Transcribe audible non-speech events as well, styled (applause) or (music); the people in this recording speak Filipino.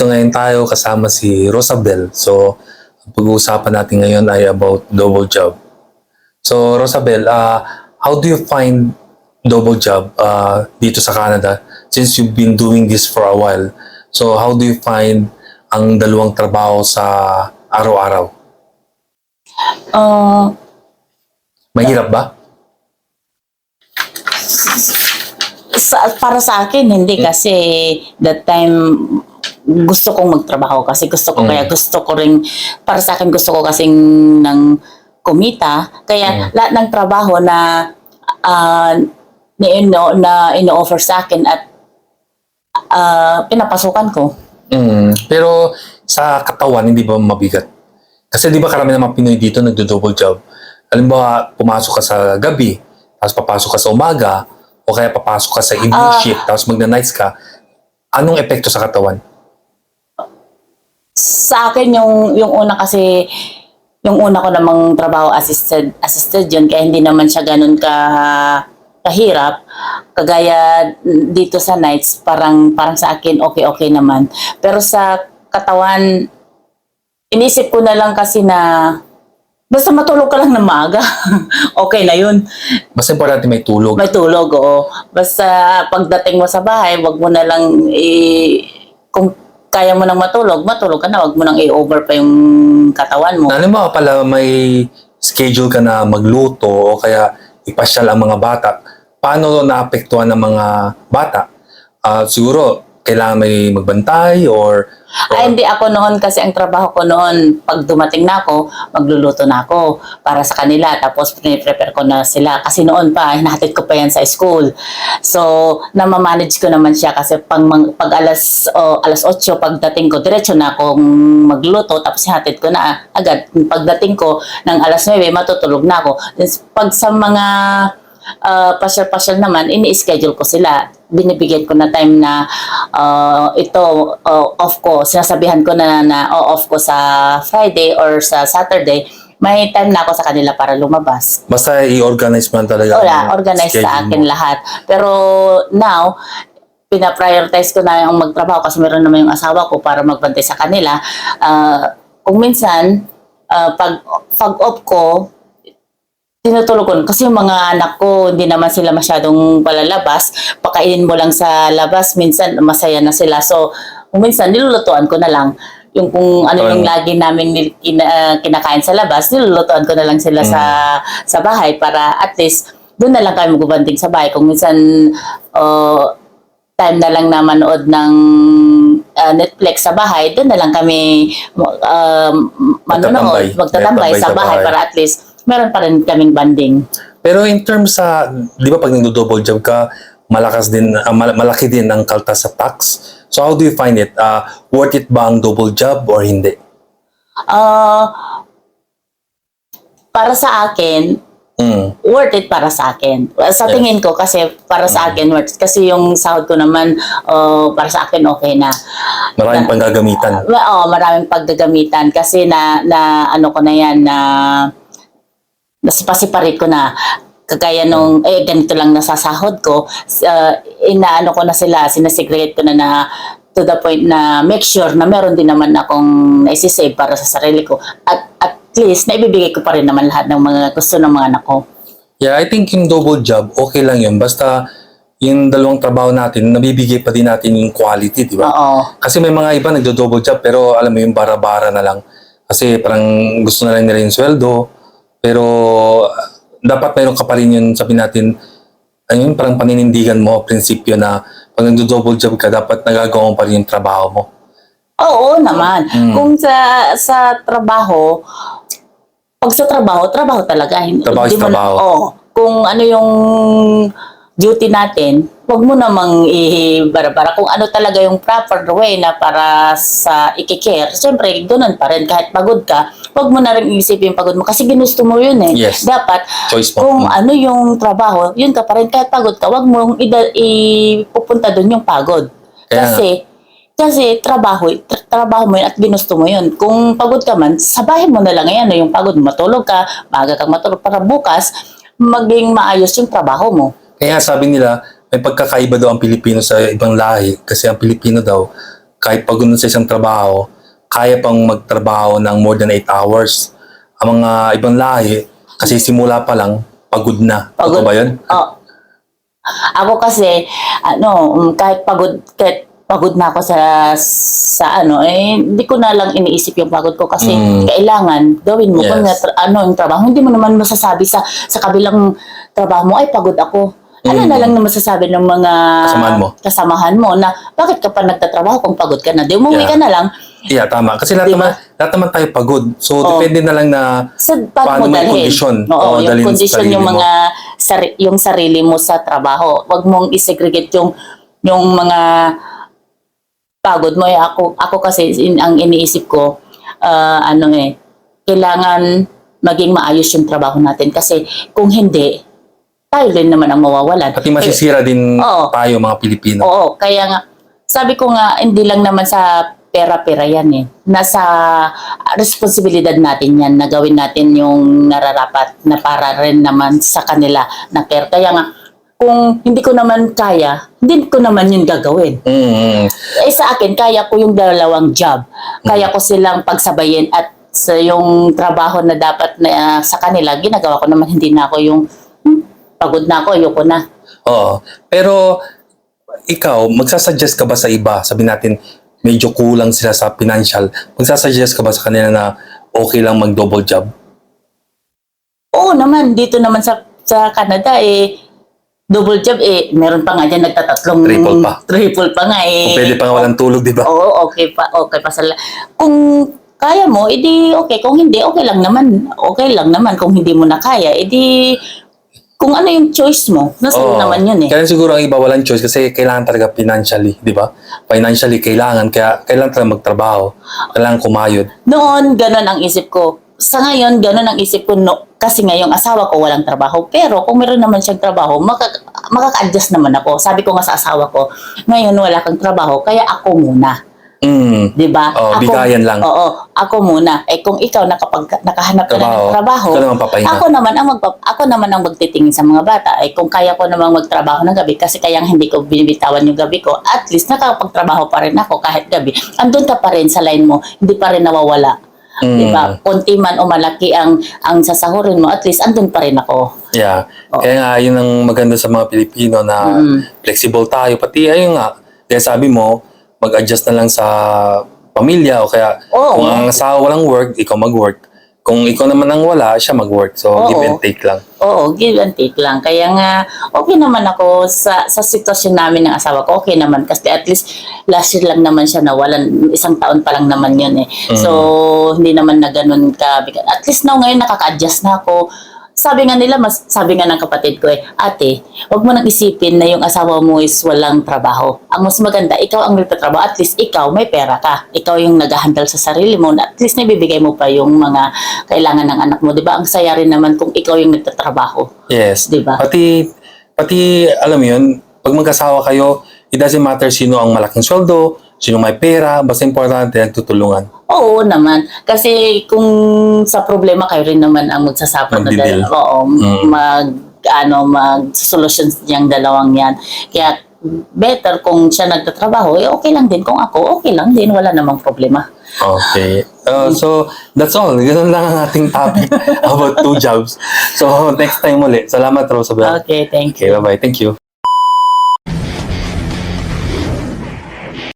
Dito ngayon tayo kasama si Rosabel. So, ang pag-uusapan natin ngayon ay about double job. So, Rosabel, uh, how do you find double job uh, dito sa Canada since you've been doing this for a while? So, how do you find ang dalawang trabaho sa araw-araw? Uh, Mahirap ba? sa, para sa akin, hindi kasi that time gusto kong magtrabaho kasi gusto ko Mm. kaya gusto ko rin para sa akin gusto ko kasing ng kumita kaya lahat ng trabaho na ah, na, ino, na ino-offer sa akin at ah, pinapasukan ko Mm, pero sa katawan, hindi ba mabigat? Kasi di ba karami ng mga Pinoy dito nagdo-double job? Halimbawa, pumasok ka sa gabi, tapos papasok ka sa umaga, o kaya papasok ka sa evening Ah. shift, tapos magna-nights ka. Anong epekto sa katawan? Sa akin yung yung una kasi yung una ko namang trabaho assisted assisted yun kaya hindi naman siya ganun ka kahirap. Kagaya dito sa nights parang parang sa akin okay okay naman. Pero sa katawan inisip ko na lang kasi na basta matulog ka lang na maaga (laughs) okay na yun. Basta importante may tulog. may tulog oo. Basta pagdating mo sa bahay wag mo na lang i kung kaya mo nang matulog matulog ka na wag mo nang i-over pa yung katawan mo Halimbawa pala may schedule ka na magluto o kaya ipasyal ang mga bata. Paano naapektuhan ng mga bata? Ah, siguro, kailangan may magbantay or... Ay, hindi ako noon kasi ang trabaho ko noon, pag dumating na ako, magluluto na ako para sa kanila. Tapos, prepare ko na sila. Kasi noon pa, hinahatid ko pa yan sa school. So, namamanage ko naman siya kasi pag, pag alas, o alas 8, pagdating ko, diretso na akong magluto. Tapos, hinahatid ko na agad. Pagdating ko ng alas 9, matutulog na ako. Then, pag sa mga uh, pasyal-pasyal naman, ini-schedule ko sila. Binibigyan ko na time na uh, ito, uh, off ko. Sinasabihan ko na na uh, off ko sa Friday or sa Saturday. May time na ako sa kanila para lumabas. Basta i-organize mo lang talaga. Wala, organize sa akin mo. lahat. Pero now, pina-prioritize ko na yung magtrabaho kasi meron naman yung asawa ko para magbantay sa kanila. Ah, kung minsan, ah, pag, pag off ko, tinutulog ko. Kasi yung mga anak ko, hindi naman sila masyadong palalabas. Pakainin mo lang sa labas, minsan masaya na sila. So, minsan, nilulutuan ko na lang. Yung kung ano yung lagi namin kina- kinakain sa labas, nilulutuan ko na lang sila sa sa bahay para at least doon na lang kami magbubanding sa bahay. Kung minsan, uh, time na lang na manood ng uh, Netflix sa bahay, doon na lang kami Magtatambay. manonood, magtatambay Magtatambay sa sa bahay bahay. para at least meron pa rin kaming banding. Pero in terms sa, di ba pag nagdo-double job ka, malakas din, mal- malaki din ang kaltas sa tax. So how do you find it? Ah, worth it ba ang double job or hindi? Uh, para sa akin, Mm. worth it para sa akin. Uh, Sa tingin ko kasi para sa akin worth it. Kasi yung sahod ko naman uh, para sa akin okay na. Maraming panggagamitan. Oo, maraming paggagamitan kasi na na ano ko na yan na nasipasiparit ko na kagaya nung eh ganito lang nasasahod ko uh, inaano ko na sila sinasegregate ko na na to the point na make sure na meron din naman akong naisisave para sa sarili ko at at least naibibigay ko pa rin naman lahat ng mga gusto ng mga anak ko Yeah, I think yung double job, okay lang yun. Basta yung dalawang trabaho natin, nabibigay pa din natin yung quality, di ba? oo Kasi may mga iba nagdo-double job pero alam mo yung bara-bara na lang. Kasi parang gusto na lang nila yung sweldo. Pero dapat mayroon ka pa rin yun, sabi natin, ayun, parang paninindigan mo, prinsipyo na pag nagdo-double job ka, dapat nagagawa mo pa rin yung trabaho mo. Oo naman. Mm. Kung sa sa trabaho, pag sa trabaho, trabaho talaga. Trabaho is mo na- trabaho. Oo. Kung ano yung duty natin, wag mo namang i-bara-bara. Kung ano talaga yung proper way na para sa ikikare, siyempre, ganun pa rin. Kahit pagod ka, wag mo na rin isipin yung pagod mo kasi ginusto mo yun eh. Yes. Dapat, Choice mo. kung Mm. ano yung trabaho, yun ka pa rin. Kahit pagod ka, wag mong ipupunta doon yung pagod. Kaya kasi, kasi trabaho, tra- trabaho mo yun at ginusto mo yun. Kung pagod ka man, sabahin mo na lang yan. Yung pagod, matulog ka, maaga kang matulog para bukas, maging maayos yung trabaho mo. Kaya sabi nila, may pagkakaiba daw ang Pilipino sa ibang lahi kasi ang Pilipino daw kahit pagod na sa isang trabaho, kaya pang magtrabaho ng more than 8 hours. Ang mga ibang lahi, kasi simula pa lang, pagod na. Totoo ba yun? Oh. Ako kasi, ano, um, kahit pagod, kahit pagod na ako sa sa ano eh hindi ko na lang iniisip yung pagod ko kasi Mm. kailangan gawin mo Yes. kung ano yung trabaho hindi mo naman masasabi sa sa kabilang trabaho mo ay pagod ako ano Mm. na lang na masasabi ng mga Kasamahan mo. kasamahan mo na bakit ka pa nagtatrabaho kung pagod ka na di umuwi Yeah. ka na lang Yeah, tama. Kasi lahat, Diba? naman, lahat naman tayo pagod. So, Oh. depende na lang na sa Paano mo mo dalhin. i-kondisyon? Oo, Oo, yung sa kondisyon sarili yung mo. mga sari, yung sarili mo sa trabaho. Huwag mong isegregate yung yung mga pagod mo. Eh, ako ako kasi in, ang iniisip ko ah, ano eh kailangan maging maayos yung trabaho natin kasi kung hindi tayo din naman ang mawawalan. pati masisira din Oo. tayo mga Pilipino. Oo, kaya nga, sabi ko nga, hindi lang naman sa pera-pera yan eh. Nasa responsibilidad natin yan na gawin natin yung nararapat na para rin naman sa kanila na care. Kaya nga, kung hindi ko naman kaya, hindi ko naman yun gagawin. Mm, Eh sa akin, kaya ko yung dalawang job. Kaya ko silang pagsabayin at sa yung trabaho na dapat na sa kanila, ginagawa ko naman hindi na ako yung "Hmm, pagod na ako, ayoko na. Oo. Pero, ikaw, magsasuggest ka ba sa iba? Sabi natin, medyo kulang sila sa financial. Magsasuggest ka ba sa kanila na okay lang mag-double job? Oo naman, dito naman sa sa Canada eh double job eh meron pa nga diyan nagtatatlong Triple pa. triple pa nga eh. Kung pwede pa nga walang tulog, di ba? Oo, okay pa, okay pa sa Kung kaya mo, edi okay. Kung hindi, okay lang naman. Okay lang naman kung hindi mo na kaya. Edi kung ano yung choice mo, nasa Oo. naman yun eh. Kaya siguro ang iba walang choice kasi kailangan talaga financially, di ba? Financially, kailangan. Kaya kailangan talaga magtrabaho. Kailangan kumayod. Noon, ganun ang isip ko. Sa ngayon, ganun ang isip ko. No, kasi nga yung asawa ko walang trabaho. Pero kung meron naman siyang trabaho, makaka- makaka-adjust naman ako. Sabi ko nga sa asawa ko, ngayon wala kang trabaho, kaya ako muna. Mm. 'Di ba? Oo, Ako- bigayan lang. Oo, ako muna. Eh kung ikaw nakapag nakahanap ka na ng Trabaho. trabaho, naman ako naman ang magpa, ako naman ang magtitingin sa mga bata. Eh kung kaya ko namang magtrabaho ng gabi kasi kaya hindi ko binibitawan yung gabi ko, at least nakapagtrabaho pa rin ako kahit gabi. Andun ka pa rin sa line mo, hindi pa rin nawawala. Mm. 'Di ba? Konti man o malaki ang ang sasahurin mo, at least andun pa rin ako. Yeah. Oo. Kaya nga, yun ang maganda sa mga Pilipino na Mm. flexible tayo. Pati ayun nga, kaya sabi mo, mag-adjust na lang sa pamilya o kaya Oo. kung ang asawa walang work, ikaw mag-work. Kung ikaw naman ang wala, siya mag-work. So, Oo. give and take lang. Oo, give and take lang. Kaya nga, okay naman ako sa sa sitwasyon namin ng asawa ko. Okay naman kasi at least last year lang naman siya nawalan. Isang taon pa lang naman yun eh. So, hindi naman na ganun ka. At least now ngayon nakaka-adjust na ako. Sabi nga nila, mas, sabi nga ng kapatid ko eh, ate, wag mo nang isipin na yung asawa mo is walang trabaho. Ang mas maganda, ikaw ang nagtatrabaho. At least ikaw, may pera ka. Ikaw yung nag-handle sa sarili mo. At least nabibigay mo pa yung mga kailangan ng anak mo. Di ba? Ang saya rin naman kung ikaw yung nagtatrabaho. Yes. Di ba? Pati, pati, alam mo yun, pag magkasawa kayo, it doesn't matter sino ang malaking sweldo, sino may pera, basta importante, nagtutulungan. Oo naman. Kasi kung sa problema kayo rin naman ang magsasuffer na dalawa. Oo, Mm. mag ano mag solutions niyang dalawang yan. Kaya better kung siya nagtatrabaho, eh okay lang din. Kung ako, okay lang din. Wala namang problema. Okay. Uh, so, that's all. Ganun lang ang ating topic (laughs) about two jobs. So, next time ulit. Salamat, Rosabel. Okay, thank you. Okay, bye-bye. Thank you.